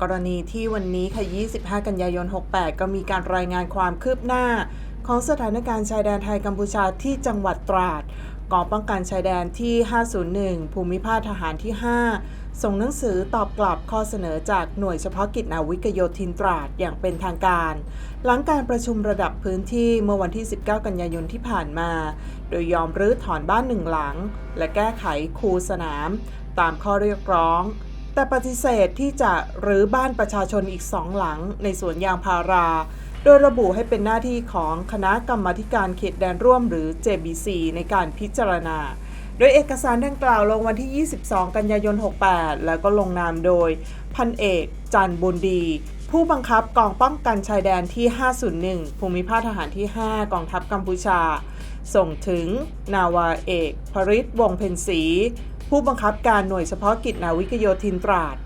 กรณีที่วันนี้ค่ะ 25 กันยายน 68 ก็มีการรายงานความคืบหน้า ของสถานการณ์ชายแดนไทยกัมพูชาที่จังหวัดตราดกองป้องกันชายแดนที่ 501 ภูมิภาคทหารที่ 5 ส่งหนังสือตอบกลับข้อเสนอจากหน่วยเฉพาะกิจนาวิกโยธินตราดอย่างเป็นทางการ หลังการประชุมระดับพื้นที่เมื่อวันที่ 19 กันยายนที่ผ่านมา โดยยอมรื้อถอนบ้านหนึ่งหลัง และแก้ไขคูสนาม ตามข้อเรียกร้อง แต่ปฏิเสธที่จะรื้อบ้านประชาชนอีกสองหลังในสวนยางพารา โดยระบุให้เป็นหน้าที่ของคณะกรรมาการเขตแดนร่วมหรือ JBC ในการพิจารณา โดยเอกสารดังกล่าวลงวันที่ 22 กันยายน 68 แล้วก็ลงนามโดย พันเอกจันบุญดี ผู้บังคับกองป้องกันชายแดนที่ 501 ภูมิภาคทหารที่ 5 กองทัพกัมพูชา ส่งถึงนาวาเอกพริศวงเพ็ญศรี ผู้บังคับการหน่วยเฉพาะกิจนาวิกโยธินตราด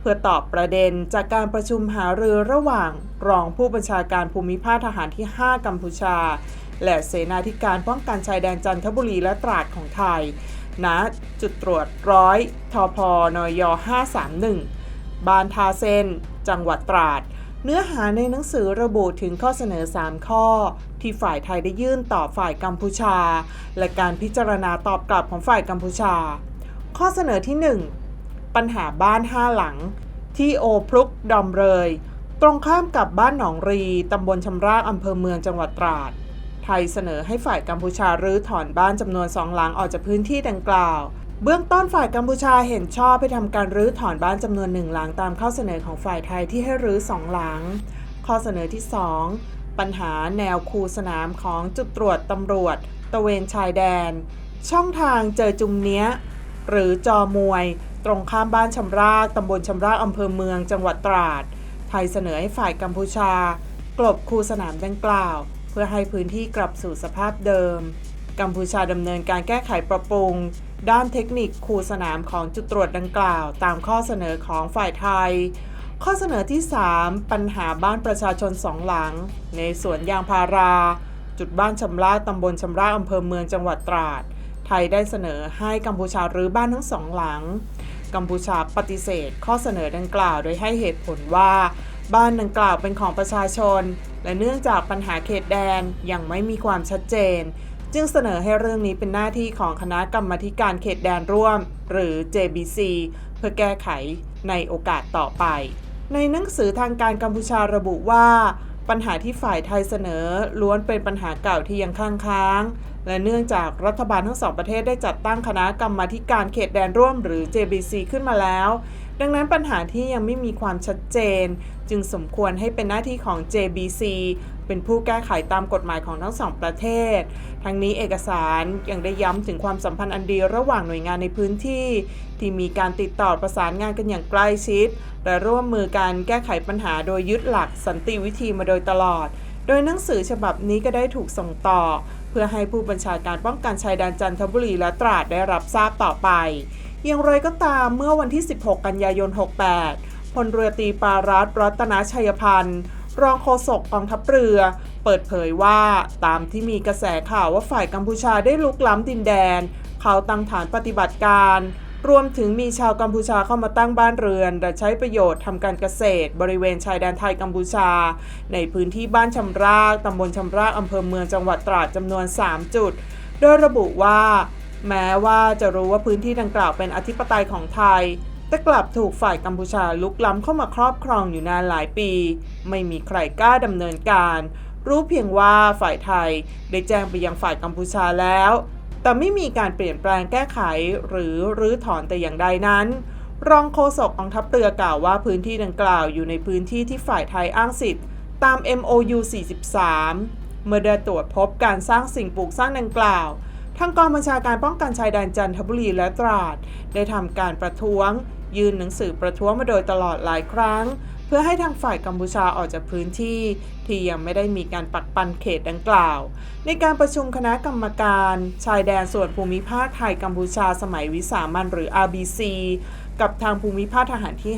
เพื่อตอบประเด็นจากการประชุมหารือระหว่างรองผู้บัญชาการภูมิภาคทหารที่ 5 กัมพูชา และเสนาธิการป้องกันชายแดนจันทบุรีและตราดของไทยณจุดตรวจร้อยทพนย 531 บานทาเซน จังหวัดตราด เนื้อหาในหนังสือระบุถึงข้อเสนอ 3 ข้อ ที่ฝ่ายไทยได้ยื่นต่อฝ่ายกัมพูชา และการพิจารณาตอบกลับของฝ่ายกัมพูชา ข้อเสนอที่ 1 ปัญหาบ้านห้าหลัง ที่โอพรุกดอมเลย ตรงข้ามกับบ้านหนองรีตำบลชำรากอำเภอเมืองจังหวัดตราด ไทยเสนอให้ฝ่ายกัมพูชารื้อถอนบ้านจำนวนสองหลังออกจากพื้นที่ดังกล่าว เบื้องต้นฝ่ายกัมพูชาเห็นชอบให้ทำการรื้อถอนบ้านจำนวนหนึ่งหลังตามข้อเสนอของฝ่ายไทยที่ให้รื้อสองหลัง ข้อเสนอที่ 2 ปัญหาแนวคูสนามของจุดตรวจตำรวจ ตะเวนชายแดน ช่องทางเจอจุงเนี้ย หรือจอมวย ตรงข้ามบ้านชำรากตำบลชำรากอำเภอเมืองจังหวัดตราด ไทยเสนอให้ฝ่ายกัมพูชา กลบคูสนามดังกล่าว เพื่อให้พื้นที่กลับสู่สภาพเดิม กัมพูชาดำเนินการแก้ไขปรับปรุง ด้านเทคนิคคูสนามของจุดตรวจดังกล่าว ตามข้อเสนอของฝ่ายไทยข้อเสนอที่ 3 ปัญหาบ้านประชาชนสองหลัง ในสวนยางพารา จุดบ้านชำราตำบลชำราอำเภอเมืองจังหวัดตราด ไทยได้เสนอให้กัมพูชารื้อบ้านทั้งสองหลัง กัมพูชาปฏิเสธ ข้อเสนอดังกล่าวโดยให้เหตุผลว่า บ้านดังกล่าวเป็นของประชาชน และเนื่องจากปัญหาเขตแดนยังไม่มีความชัดเจน จึงเสนอให้เรื่องนี้เป็นหน้าที่ของคณะกรรมการเขตแดนร่วม หรือ JBC เพื่อแก้ไขในโอกาสต่อไป ในหนังสือทางการกัมพูชาระบุว่า ปัญหาที่ฝ่ายไทยเสนอล้วนเป็นปัญหาเก่าที่ยังค้างค้าง และเนื่องจากรัฐบาลทั้งสองประเทศได้จัดตั้งคณะกรรมาการเขตแดนร่วมหรือ JBC ขึ้นมาแล้ว ดังนั้นปัญหาที่ยังไม่มีความชัดเจน จึงสมควรให้เป็นหน้าที่ของ JBC เป็นผู้แก้ไขตามกฎหมายของทั้งสองประเทศ ทั้งนี้เอกสารยังได้ย้ำถึงความสัมพันธ์อันดีระหว่างหน่วยงานในพื้นที่ ที่มีการติดต่อประสานงานกันอย่างใกล้ชิด และร่วมมือการแก้ไขปัญหาโดยยึดหลักสันติวิธีมาโดยตลอด โดยหนังสือฉบับนี้ก็ได้ถูกส่งต่อ เพื่อให้ผู้บัญชาการป้องกันชายแดนจันทบุรีและตราดได้รับทราบต่อไป อย่างไรก็ตามเมื่อวันที่ 16 กันยายน 68 พลเรือตีปารัตรัตนชัยพันธ์ รองโฆษกกองทัพเรือ เปิดเผยว่าตามที่มีกระแสข่าวว่าฝ่ายกัมพูชาได้ลุกล้ำดินแดน เขาตั้งฐานปฏิบัติการ รวมถึงมีชาวกัมพูชาเข้ามาตั้งบ้านเรือน และใช้ประโยชน์ทำการเกษตร บริเวณชายแดนไทยกัมพูชา ในพื้นที่บ้านชำรากตำบลชำรากอำเภอเมืองจังหวัดตราดจำนวน 3 จุด โดยระบุว่า แม้ว่าจะรู้ว่าพื้นที่ดังกล่าวเป็นอธิปไตยของไทย แต่กลับถูกฝ่ายกัมพูชาลุกล้ำเข้ามาครอบครองอยู่นานหลายปี ไม่มีใครกล้าดำเนินการ รู้เพียงว่าฝ่ายไทยได้แจ้งไปยังฝ่ายกัมพูชาแล้ว แต่ไม่มีการเปลี่ยนแปลงแก้ไขหรือรื้อถอนแต่อย่างใดนั้น รองโฆษกกองทัพเรือกล่าวว่าพื้นที่ดังกล่าวอยู่ในพื้นที่ที่ฝ่ายไทยอ้างสิทธิ์ตาม MOU 43 เมื่อได้ตรวจพบการสร้างสิ่งปลูกสร้างดังกล่าวางกองบัญชาการป้องกันชายแดนจันทบุรีและตราด ได้ทำการประท้วง ยื่นหนังสือประท้วงมาโดยตลอดหลายครั้ง เพื่อให้ทางฝ่ายกัมพูชาออกจากพื้นที่ ที่ยังไม่ได้มีการปักปันเขตดังกล่าว ในการประชุมคณะกรรมการ ชายแดนส่วนภูมิภาคไทยกัมพูชาสมัยวิสามันหรือ RBC กับทางภูมิภาคทหารที่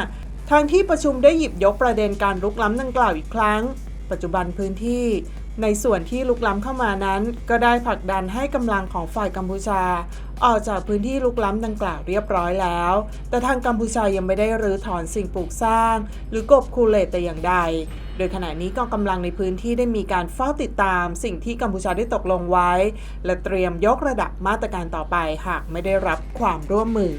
5 ทางที่ประชุมได้หยิบยกประเด็นการลุกล้ำดังกล่าวอีกครั้ง ปัจจุบันพื้นที่ ในส่วนที่ลุกล้ำเข้ามานั้น ก็ได้ผลักดันให้กำลังของฝ่ายกัมพูชา ออกจากพื้นที่ลุกล้ำดังกล่าวเรียบร้อยแล้ว แต่ทางกัมพูชายังไม่ได้รื้อถอนสิ่งปลูกสร้าง หรือกบคูเลตแต่อย่างใด โดยขณะนี้กองกำลังในพื้นที่ได้มีการเฝ้าติดตาม สิ่งที่กัมพูชาได้ตกลงไว้ และเตรียมยกระดับมาตรการต่อไปหากไม่ได้รับความร่วมมือ